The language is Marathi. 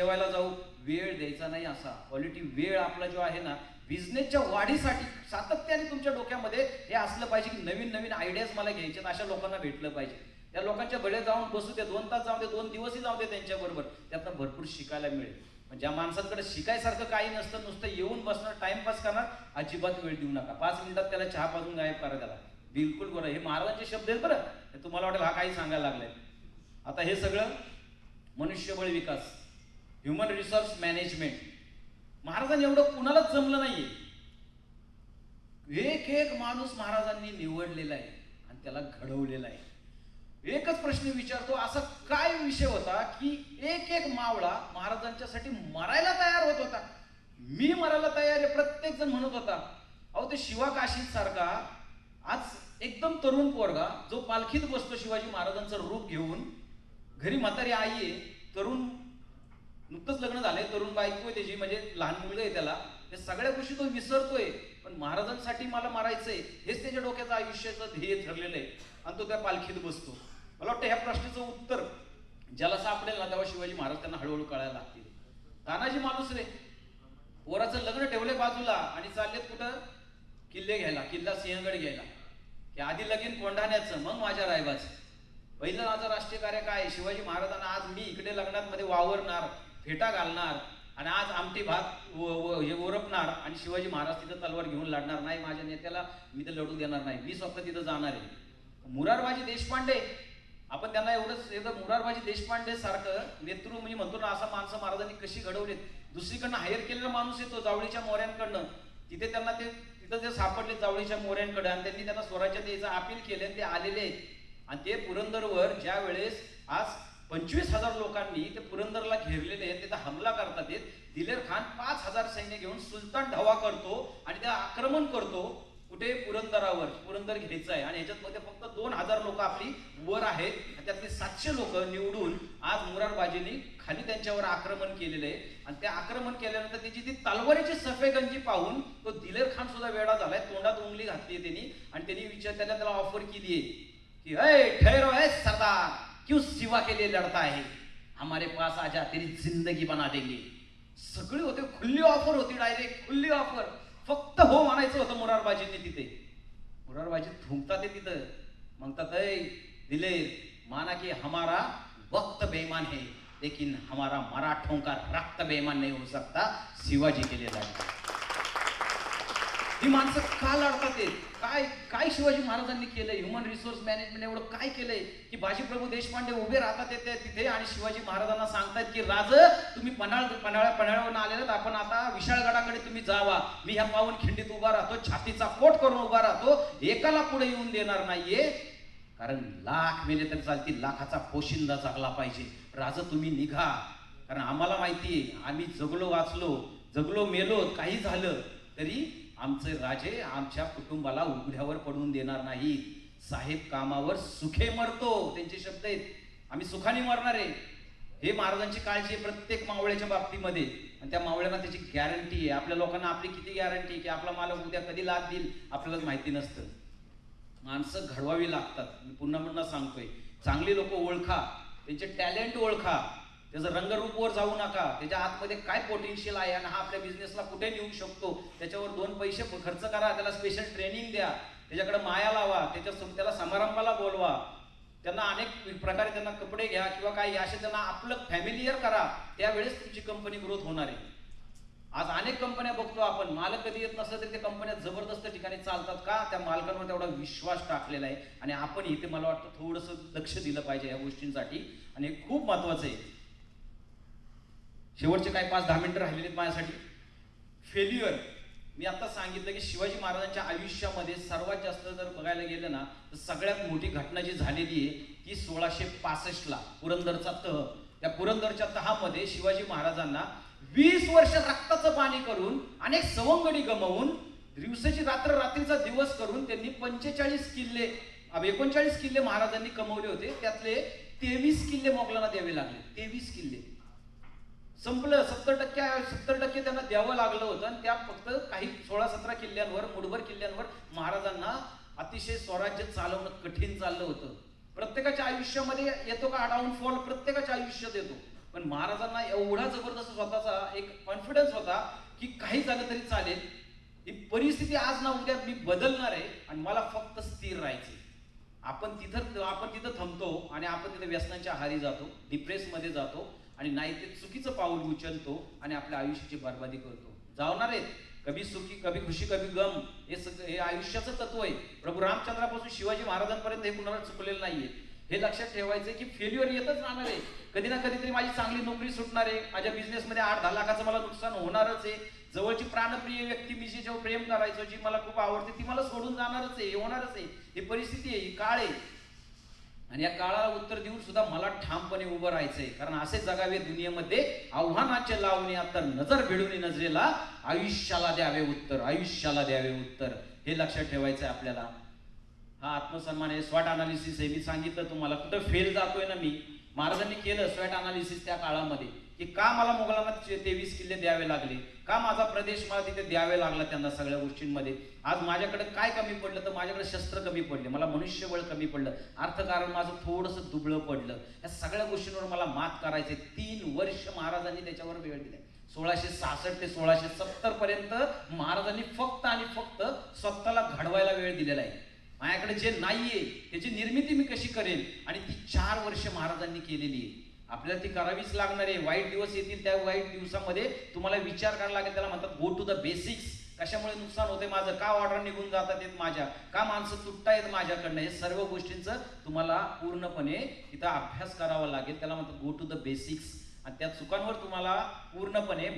जेवायला जाऊ वेळ द्यायचा नाही असा. क्वालिटी वेळ आपला जो आहे ना बिझनेसच्या वाढीसाठी सातत्याने तुमच्या डोक्यामध्ये हे असलं पाहिजे की नवीन नवीन आयडियाज मला घ्यायचे अशा लोकांना भेटलं पाहिजे. त्या लोकांच्या बळे जाऊन बसू ते दोन तास जाऊ दे दोन दिवसही जाऊ दे त्यांच्याबरोबर. त्यातनं भरपूर शिकायला मिळेल. ज्या माणसांकडे शिकायसारखं काही नसतं नुसतं येऊन बसणार टाइमपास करणार अजिबात वेळ देऊ नका. पाच मिनिटात त्याला चहा पाजून गायब करा त्याला. बिलकुल बरं. हे महाराजांचे शब्द आहेत बरं. तुम्हाला वाटेल हा काही सांगायला लागलाय. आता हे सगळं मनुष्यबळ विकास. ह्युमन रिसोर्स मॅनेजमेंट महाराजांनी एवढं कुणालाच जमलं नाहीये. एक एक माणूस महाराजांनी निवडलेला आहे आणि त्याला घडवलेला आहे. एकच प्रश्न विचारतो असा काय विषय होता की एक एक मावळा महाराजांच्यासाठी मरायला तयार होत होता. मी मरायला तयार आहे प्रत्येक जण म्हणत होता. अहो ते शिवा काशीद सारखा आज एकदम तरुण पोरगा जो पालखीत बसतो शिवाजी महाराजांचं रूप घेऊन. घरी म्हातारी आई आहे तरुण नुकतंच लग्न झालंय तरुण बायको आहे त्याची म्हणजे लहान मुलगा आहे त्याला. हे सगळ्या गोष्टी तो विसरतोय. पण महाराजांसाठी मला मारायचंय हेच त्याच्या डोक्याचं आयुष्याचं ध्येय ठरलेलं आहे. आणि तो त्या पालखीत बसतो. मला वाटतं ह्या प्रश्नाचं उत्तर ज्याला सापडेल ना तेव्हा शिवाजी महाराज त्यांना हळूहळू कळायला लागतील. तानाजी माणूस रे. पोराचं लग्न ठेवले बाजूला आणि चाललेत कुठं? किल्ले घ्यायला किल्ला सिंहगड घ्यायला. की आधी लगीन कोंढाण्याचं मग माझ्या रायबाचं. पहिलं माझं राष्ट्रीय कार्य काय? शिवाजी महाराजांना आज मी इकडे लग्नात मध्ये वावरणार. फेटा घालणार आणि आज आमटी भात व- हे ओरपणार आणि शिवाजी महाराज तिथं तलवार घेऊन लढणार नाही माझ्या नेत्याला मी तर लढू देणार नाही. मी स्वतः तिथं जाणार आहे. मुरारबाजी देशपांडे. आपण त्यांना एवढंच एकदा मुरारबाजी देशपांडे सारखं नेतृत्व म्हणजे म्हणतो ना असं माणसं महाराजांनी कशी घडवलीत? दुसरीकडनं हायर केलेला माणूस येतो जावळीच्या मोऱ्यांकडनं. तिथे त्यांना ते तिथं ते सापडले जावळीच्या मोऱ्यांकडे आणि त्यांनी त्यांना स्वराज्य द्यायचं अपील केले आणि ते आलेले आहेत. आणि ते पुरंदरवर ज्या वेळेस आज पंचवीस हजार लोकांनी ते पुरंदरला घेरलेले आहेत तिथं हमला करतात. येत दिलेर खान पाच हजार सैन्य घेऊन सुलतान ढवा करतो आणि त्या आक्रमण करतो. कुठे? पुरंदरावर. पुरंदर घ्यायचं आहे. आणि याच्यात मध्ये फक्त दोन हजार लोक आपली वर आहेत. आणि त्यातले सातशे लोक निवडून आज मुरारबाजींनी खाली त्यांच्यावर आक्रमण केलेलं आहे. आणि ते आक्रमण केल्यानंतर त्याची ती तलवारीची सफेगंजी पाहून तो दिलेर खान सुद्धा वेळा झालाय. तोंडात उंगली घातली आहे त्यांनी. आणि त्यांनी विचार त्याला त्याला ऑफर केली आहे. की अय सरदार. क्यों सिवा के लिए लड़ता है? हमारे पास आ जा तेरी जिंदगी बना देंगे। सगळे होते खुल्ली ऑफर होती डायरेक्ट खुल्ली ऑफर फक्त हो म्हणायचं होतं मुरारबाजींनी तिथे. मुरारबाजी थुंकतात ते तिथं. म्हणतात दिले माना की हमारा वक्त बेईमान है लेकिन हमारा मराठों का रक्त बेमान नहीं हो सकता शिवाजी के लिए लड़ता ही माणसं का लढतात ते काय काय शिवाजी महाराजांनी केलंय? ह्युमन रिसोर्स मॅनेजमेंट एवढं काय केलंय? की बाजीप्रभू देशपांडे उभे राहतात येते तिथे आणि शिवाजी महाराजांना सांगतायत की राज तुम्ही पन्हाळ पन्हाळ्या पन्हाळ्यावर आलेले आपण आता विशाळगडाकडे तुम्ही जावा. मी ह्या पावन खिंडीत उभा राहतो. छातीचा पोट करून उभा राहतो. एकाला पुढे येऊन देणार नाहीये. कारण लाख मेले तर चालतील. लाखाचा पोशिंदा जगला पाहिजे. राज तुम्ही निघा. कारण आम्हाला माहितीये आम्ही जगलो वाचलो जगलो मेलो काही झालं तरी आमचे राजे आमच्या कुटुंबाला उघड्यावर पडून देणार नाही साहेब कामावर सुखे मरतो त्यांचे शब्द आहेत. आम्ही सुखाने मरणार आहे. हे महाराजांची काळजी आहे प्रत्येक मावळ्याच्या बाबतीमध्ये. आणि त्या मावळ्यांना त्याची गॅरंटी आहे. आपल्या लोकांना आपली किती गॅरंटी आहे की आपला मालक उद्या कधी लाभ देईल आपल्याला माहिती नसतं. माणसं घडवावी लागतात. मी पुन्हा पुन्हा सांगतोय. चांगली लोक ओळखा. त्यांचे टॅलेंट ओळखा. त्याचं रंगरूपवर जाऊ नका. त्याच्या आतमध्ये काय पोटेन्शियल आहे आणि हा आपल्या बिझनेसला कुठे नेऊ शकतो? त्याच्यावर दोन पैसे खर्च करा त्याला स्पेशल ट्रेनिंग द्या. त्याच्याकडे माया लावा त्याच्या त्याला समारंभाला बोलवा. त्यांना अनेक प्रकारे त्यांना कपडे घ्या किंवा काही असे त्यांना आपलं फॅमिलियर करा. त्यावेळेस तुमची कंपनी ग्रोथ होणार आहे. आज अनेक कंपन्या बघतो आपण. मालक कधी येत नसलं तरी त्या कंपन्या जबरदस्त ठिकाणी चालतात का? त्या मालकांवर तेवढा विश्वास टाकलेला आहे. आणि आपण इथे मला वाटतं थोडंसं लक्ष दिलं पाहिजे या गोष्टींसाठी. आणि खूप महत्वाचं आहे. शेवटचे काय पाच दहा मिनिटं राहिलेले आहेत माझ्यासाठी. फेल्युअर मी आता सांगितलं की शिवाजी महाराजांच्या आयुष्यामध्ये सर्वात जास्त जर बघायला गेलं ना तर सगळ्यात मोठी घटना जी झालेली आहे ती सोळाशे पासष्टला पुरंदरचा तह. त्या पुरंदरच्या तहामध्ये शिवाजी महाराजांना वीस वर्ष रक्ताचं पाणी करून अनेक सवंगडी गमावून दिवसाची रात्र रात्रीचा दिवस करून त्यांनी पंचेचाळीस किल्ले एकोणचाळीस किल्ले महाराजांनी कमवले होते. त्यातले तेवीस किल्ले मोगलांना द्यावे लागले. तेवीस किल्ले. संपलं. सत्तर टक्के सत्तर टक्के त्यांना द्यावं लागलं होतं आणि त्या फक्त काही सोळा सतरा किल्ल्यांवर मुठभर किल्ल्यांवर महाराजांना अतिशय स्वराज्य चालवणं कठीण चाललं होतं. प्रत्येकाच्या आयुष्यामध्ये येतो का डाऊनफॉल प्रत्येकाच्या आयुष्यात येतो. पण महाराजांना एवढा जबरदस्त स्वतःचा एक कॉन्फिडन्स होता की काही झालं तरी चालेल. ही परिस्थिती आज ना उद्या मी बदलणार आहे आणि मला फक्त स्थिर राहायचे आपण तिथं आपण तिथं थांबतो आणि आपण तिथं व्यसनांच्या आहारी जातो डिप्रेसमध्ये जातो. आणि नाही ते चुकीचं पाऊल उचलतो आणि आपल्या आयुष्याची बर्बादी करतो. जावणार आहेत. कभी सुखी कभी खुशी कभी गम हे सगळं हे आयुष्याचं तत्व आहे. प्रभू रामचंद्रापासून शिवाजी महाराजांपर्यंत हे कुणाला चुकलेलं नाहीये. हे लक्षात ठेवायचं की फेल्युअर येतच राहणार आहे. कधी ना कधीतरी माझी चांगली नोकरी सुटणार आहे. माझ्या बिझनेसमध्ये आठ दहा लाखाचं मला नुकसान होणारच आहे. जवळची प्राणप्रिय व्यक्ती मी जी जेव्हा प्रेम करायचो जी मला खूप आवडते ती मला सोडून जाणारच आहे. हे होणारच आहे. ही परिस्थिती आहे ही काळ आहे. आणि या काळाला उत्तर देऊन सुद्धा मला ठामपणे उभं राहायचंय. कारण असे जगावे दुनियेमध्ये आव्हानाचे लावणे आता नजर भिडून नजरेला आयुष्याला द्यावे उत्तर आयुष्याला द्यावे उत्तर. हे लक्षात ठेवायचंय आपल्याला. हा आत्मसन्मान आहे. स्वॅट अनालिसिस आहे. मी सांगितलं तुम्हाला कुठं फेल जातोय ना मी? महाराजांनी केलं स्वॅट अनालिसिस त्या काळामध्ये. की का मला मुघलांना तेवीस किल्ले द्यावे लागले? का माझा प्रदेश मला तिथे द्यावे लागला त्यांना सगळ्या गोष्टींमध्ये? आज माझ्याकडे काय कमी पडलं? तर माझ्याकडे शस्त्र कमी पडले. मला मनुष्यबळ कमी पडलं. अर्थकारण माझं थोडंसं दुबळं पडलं. या सगळ्या गोष्टींवर मला मात करायचे तीन वर्ष महाराजांनी त्याच्यावर वेळ दिला सोळाशे सहासष्ट ते सोळाशे सत्तर पर्यंत महाराजांनी फक्त आणि फक्त स्वतःला घडवायला वेळ दिलेला आहे. माझ्याकडे जे नाहीये त्याची निर्मिती मी कशी करेन? आणि ती चार वर्ष महाराजांनी केलेली आहे. आपल्याला ती करावीच लागणार आहे. वाईट दिवस येतील त्या वाईट दिवसामध्ये तुम्हाला विचार करायला लागेल त्याला म्हणतात गो टू द बेसिक्स कशामुळे नुकसान होते माझं? का ऑर्डर निघून जातात येत माझ्या? का माणसं तुटता येत माझ्याकडनं? हे सर्व गोष्टींचं तुम्हाला पूर्णपणे इथं अभ्यास करावा लागेल. त्याला म्हणतात गो टू द बेसिक्स आणि त्या चुकांवर तुम्हाला पूर्णपणे